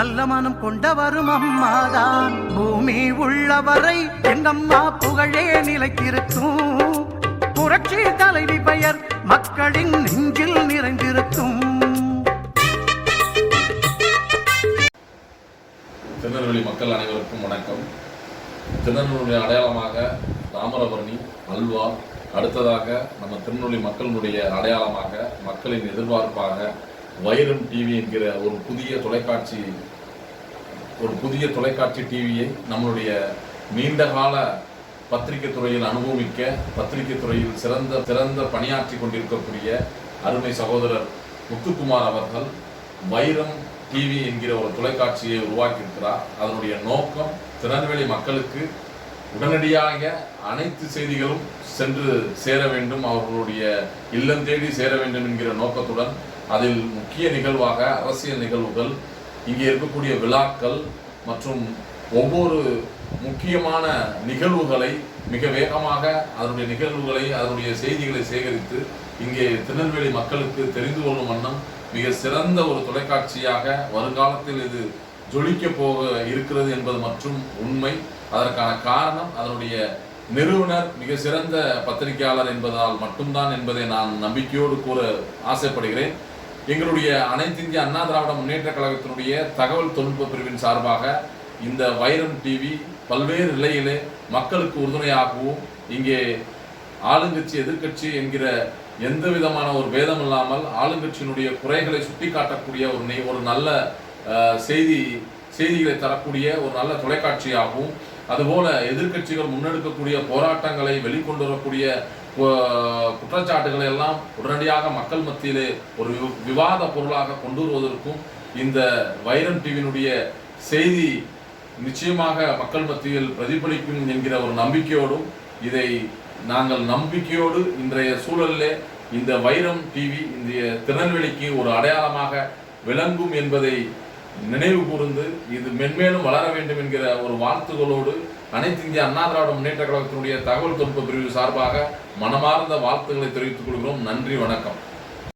நல்ல மனம் கொண்டவரும் அம்மாதான். பூமி உள்ளவரை எங்கம்மா புகழே நிலைத்திருக்கும் புரட்சி தலைவி பெயர் மக்களின் நெஞ்சில் நிறைந்திருக்கும் திருநெல்வேலி மக்கள் அனைவருக்கும் வணக்கம். திருநெல்வேலி அடையாளமாக தாமிரபரணி அல்வா அடுத்ததாக நம்ம திருநெல்வேலி மக்களினுடைய அடையாளமாக மக்களின் எதிர்பார்ப்பாக வைரம் டிவி என்கிற ஒரு புதிய தொலைக்காட்சி ஒரு புதிய தொலைக்காட்சி டிவியை நம்மளுடைய நீண்டகால பத்திரிகை துறையில் அனுபவிக்க பத்திரிகை துறையில் சிறந்த சிறந்த பணியாற்றி கொண்டிருக்கக்கூடிய அருமை சகோதரர் முத்துக்குமார் அவர்கள் வைரம் டிவி என்கிற ஒரு தொலைக்காட்சியை உருவாக்கியிருக்கிறார். அதனுடைய நோக்கம் திருநெல்வேலி மக்களுக்கு உடனடியாக அனைத்து செய்திகளும் சென்று சேர வேண்டும். அவர்களுடைய இல்லம் தேடி சேர வேண்டும் என்கிற நோக்கத்துடன் அதில் முக்கிய நிகழ்வாக அரசியல் நிகழ்வுகள் இங்கே இருக்கக்கூடிய விழாக்கள் மற்றும் ஒவ்வொரு முக்கியமான நிகழ்வுகளை மிக வேகமாக அதனுடைய நிகழ்வுகளை அதனுடைய செய்திகளை சேகரித்து இங்கே திருநெல்வேலி மக்களுக்கு தெரிந்து கொள்ளும் வண்ணம் மிக சிறந்த ஒரு தொலைக்காட்சியாக வருங்காலத்தில் இது ஜொலிக்க போக இருக்கிறது என்பது மற்றும் உண்மை. அதற்கான காரணம் அதனுடைய நிறுவனர் மிக சிறந்த பத்திரிகையாளர் என்பதால் மட்டும்தான் என்பதை நான் நம்பிக்கையோடு கூற ஆசைப்படுகிறேன். எங்களுடைய அனைத்து இந்திய அண்ணா திராவிட முன்னேற்ற கழகத்தினுடைய தகவல் தொழில்நுட்ப பிரிவின் சார்பாக இந்த வைரம் டிவி பல்வேறு நிலையிலே மக்களுக்கு உறுதுணையாகவும் இங்கே ஆளுங்கட்சி எதிர்க்கட்சி என்கிற எந்த விதமான ஒரு பேதம் இல்லாமல் ஆளுங்கட்சியினுடைய குறைகளை சுட்டிக்காட்டக்கூடிய ஒரு ஒரு நல்ல செய்தி செய்திகளை தரக்கூடிய ஒரு நல்ல தொலைக்காட்சியாகவும் அதுபோல எதிர்க்கட்சிகள் முன்னெடுக்கக்கூடிய போராட்டங்களை வெளிக்கொண்டு வரக்கூடிய குற்றச்சாட்டுகளை எல்லாம் உடனடியாக மக்கள் மத்தியிலே ஒரு விவாத பொருளாக கொண்டு வருவதற்கும் இந்த வைரம் டிவியினுடைய செய்தி நிச்சயமாக மக்கள் மத்தியில் பிரதிபலிக்கும் என்கிற ஒரு நம்பிக்கையோடும் இதை நாங்கள் நம்பிக்கையோடு இன்றைய சூழலிலே இந்த வைரம் டிவி இந்த திருநெல்வேலிக்கு ஒரு அடையாளமாக விளங்கும் என்பதை நினைவு கூர்ந்து இது மென்மேலும் வளர வேண்டும் என்கிற ஒரு வாழ்த்துகளோடு அனைத்து இந்திய அண்ணா திராவிட முன்னேற்ற கழகத்தினுடைய தகவல் தொழில்நுட்ப பிரிவு சார்பாக மனமார்ந்த வாழ்த்துக்களை தெரிவித்துக் கொள்கிறோம். நன்றி வணக்கம்.